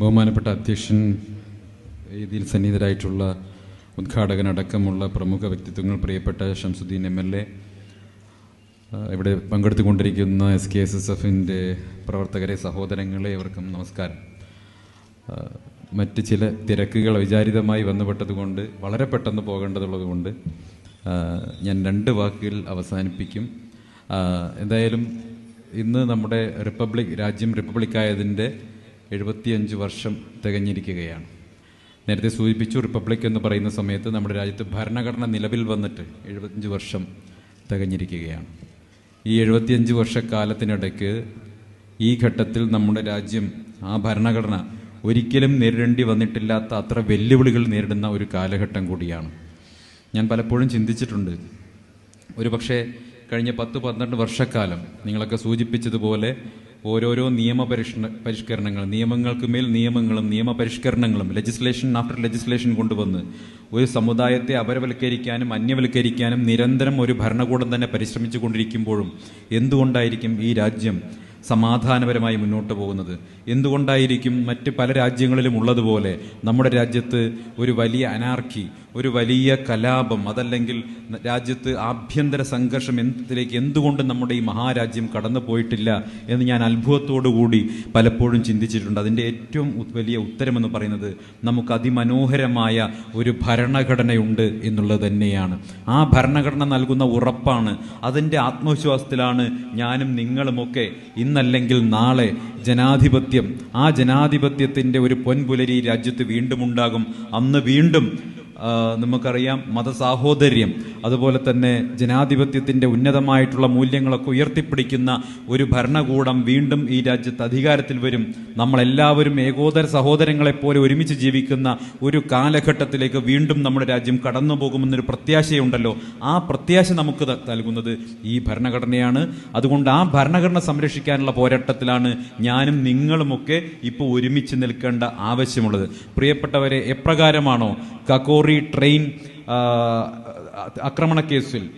ബഹുമാനപ്പെട്ട അധ്യക്ഷൻ ഇതിൽ സന്നിഹിതരായിട്ടുള്ള ഉദ്ഘാടകനടക്കമുള്ള പ്രമുഖ വ്യക്തിത്വങ്ങൾ പ്രിയപ്പെട്ട ഷംസുദ്ദീൻ എം എൽ എ ഇവിടെ പങ്കെടുത്തുകൊണ്ടിരിക്കുന്ന എസ് കെ എസ് എസ് എഫിന്റെ പ്രവർത്തകരെ സഹോദരങ്ങളെ അവർക്കും നമസ്കാരം. മറ്റ് ചില തിരക്കുകൾ വിചാരിതമായി വന്നുപെട്ടതുകൊണ്ട് വളരെ പെട്ടെന്ന് പോകേണ്ടതുള്ളതുകൊണ്ട് ഞാൻ രണ്ട് വാക്കുകൾ അവസാനിപ്പിക്കും. എന്തായാലും ഇന്ന് നമ്മുടെ റിപ്പബ്ലിക് രാജ്യം റിപ്പബ്ലിക്കായതിന്റെ എഴുപത്തിയഞ്ച് വർഷം തികഞ്ഞിരിക്കുകയാണ്. നേരത്തെ സൂചിപ്പിച്ചു റിപ്പബ്ലിക് എന്ന് പറയുന്ന സമയത്ത് നമ്മുടെ രാജ്യത്ത് ഭരണഘടന നിലവിൽ വന്നിട്ട് എഴുപത്തഞ്ച് വർഷം തികഞ്ഞിരിക്കുകയാണ്. ഈ എഴുപത്തിയഞ്ച് വർഷക്കാലത്തിനിടയ്ക്ക് ഈ ഘട്ടത്തിൽ നമ്മുടെ രാജ്യം ആ ഭരണഘടന ഒരിക്കലും നേരിടേണ്ടി വന്നിട്ടില്ലാത്ത അത്ര വെല്ലുവിളികൾ നേരിടുന്ന ഒരു കാലഘട്ടം കൂടിയാണ്. ഞാൻ പലപ്പോഴും ചിന്തിച്ചിട്ടുണ്ട് ഒരു പക്ഷേ കഴിഞ്ഞ പത്ത് പന്ത്രണ്ട് വർഷക്കാലം നിങ്ങളൊക്കെ സൂചിപ്പിച്ചതുപോലെ ഓരോരോ നിയമ പരിഷ്കരണങ്ങൾ നിയമങ്ങൾക്ക് മേൽ നിയമങ്ങളും നിയമപരിഷ്കരണങ്ങളും ലെജിസ്ലേഷൻ ആഫ്റ്റർ ലെജിസ്ലേഷൻ കൊണ്ടുവന്ന് ഒരു സമുദായത്തെ അപരവൽക്കരിക്കാനും അന്യവൽക്കരിക്കാനും നിരന്തരം ഒരു ഭരണകൂടം തന്നെ പരിശ്രമിച്ചു കൊണ്ടിരിക്കുമ്പോഴും എന്തുകൊണ്ടായിരിക്കും ഈ രാജ്യം സമാധാനപരമായി മുന്നോട്ട് പോകുന്നത്. എന്തുകൊണ്ടായിരിക്കും മറ്റ് പല രാജ്യങ്ങളിലും ഉള്ളതുപോലെ നമ്മുടെ രാജ്യത്ത് ഒരു വലിയ അനാർക്കി ഒരു വലിയ കലാപം അതല്ലെങ്കിൽ രാജ്യത്ത് ആഭ്യന്തര സംഘർഷം എന്നതിലേക്ക് എന്തുകൊണ്ട് നമ്മുടെ ഈ മഹാരാജ്യം കടന്നു പോയിട്ടില്ല എന്ന് ഞാൻ അത്ഭുതത്തോടുകൂടി പലപ്പോഴും ചിന്തിച്ചിട്ടുണ്ട്. അതിന്റെ ഏറ്റവും വലിയ ഉത്തരമെന്ന് പറയുന്നത് നമുക്ക് അതിമനോഹരമായ ഒരു ഭരണഘടനയുണ്ട് എന്നുള്ളത് തന്നെയാണ്. ആ ഭരണഘടന നൽകുന്ന ഉറപ്പാണ്. അതിന്റെ ആത്മവിശ്വാസത്തിലാണ് ഞാനും നിങ്ങളുമൊക്കെ ഇന്നല്ലെങ്കിൽ നാളെ ജനാധിപത്യം ആ ജനാധിപത്യത്തിന്റെ ഒരു പൊൻപുലരി രാജ്യത്ത് വീണ്ടും ഉണ്ടാകും അന്ന് വീണ്ടും നമുക്കറിയാം മതസാഹോദര്യം അതുപോലെ തന്നെ ജനാധിപത്യത്തിന്റെ ഉന്നതമായിട്ടുള്ള മൂല്യങ്ങളൊക്കെ ഉയർത്തിപ്പിടിക്കുന്ന ഒരു ഭരണകൂടം വീണ്ടും ഈ രാജ്യത്ത് അധികാരത്തിൽ വരും. നമ്മളെല്ലാവരും ഏകോദര സഹോദരങ്ങളെപ്പോലെ ഒരുമിച്ച് ജീവിക്കുന്ന ഒരു കാലഘട്ടത്തിലേക്ക് വീണ്ടും നമ്മുടെ രാജ്യം കടന്നു പോകുമെന്നൊരു പ്രത്യാശയുണ്ടല്ലോ. ആ പ്രത്യാശ നമുക്ക് നൽകുന്നത് ഈ ഭരണഘടനയാണ്. അതുകൊണ്ട് ആ ഭരണഘടന സംരക്ഷിക്കാനുള്ള പോരാട്ടത്തിലാണ് ഞാനും നിങ്ങളുമൊക്കെ ഇപ്പോൾ ഒരുമിച്ച് നിൽക്കേണ്ട ആവശ്യമുള്ളത്. പ്രിയപ്പെട്ടവരെ എപ്രകാരമാണോ കക്കോറി ട്രെയിൻ ആക്രമണ കേസിൽ.